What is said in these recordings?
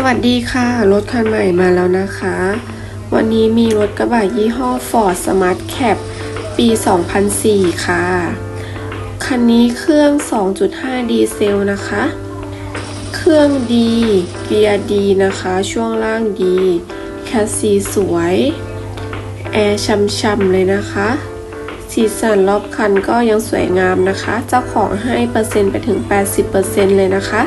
สวัสดีค่ะ รถคันใหม่มาแล้วนะคะ วันนี้มีรถกระบะยี่ห้อ Ford Smart Cap ปี 2004 ค่ะ คันนี้เครื่อง 2.5 ดีเซลนะคะ เครื่องดีเกียร์ดีนะคะ ช่วงล่างดีแคสซีสวย แอร์ช่ำๆเลยนะคะ สีสันรอบคันก็ยังสวยงามนะคะ เจ้าของให้เปอร์เซ็นต์ไปถึง 80%เลยนะคะ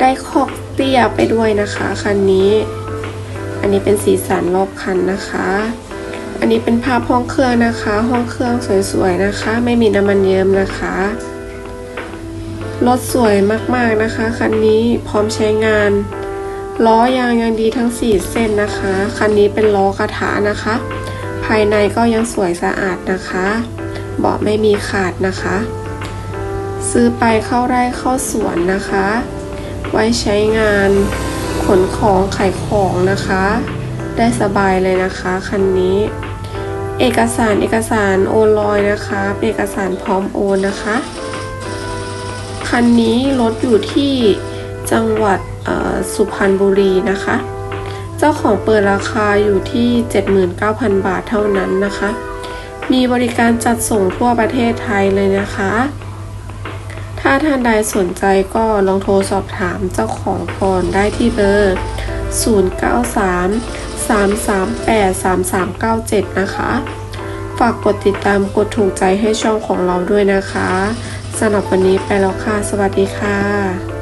ได้คอี้ยไปด้วยนะคะคันนี้ อันนี้เป็นสีสันรอบคันนะคะ อันนี้เป็นภาพห้องเครื่องนะคะ ห้องเครื่องสวยๆนะคะ ไม่มีน้ำมันเยิ้มนะคะรถสวยมากๆนะคะคันนี้พร้อมใช้งานล้อยางยังดีทั้ง 4 เส้นนะคะคันนี้เป็นล้อกระทะนะคะ ภายในก็ยังสวยสะอาดนะคะเบาะไม่มีขาดนะคะ ซื้อไปเข้าไร่เข้าสวนนะคะ ไว้ใช้งานขนของขายของนะคะ ได้สบายเลยนะคะคันนี้ เอกสารเอกสารโอนลอยนะคะเป็นเอกสารพร้อมโอนนะคะ คันนี้รถอยู่ที่จังหวัดสุพรรณบุรีนะคะ เจ้าของเปิดราคาอยู่ที่ 79,000 บาทเท่านั้นนะคะ มีบริการจัดส่งทั่วประเทศไทยเลยนะคะาท่านใดสนใจก็ลองโทรสอบถามเจ้าของก่อนได้ที่เบอร์ 093 338 3397 นะคะ ฝากกดติดตามกดถูกใจให้ช่องของเราด้วยนะคะสำหรับวันนี้ไปแล้วค่ะ สวัสดีค่ะ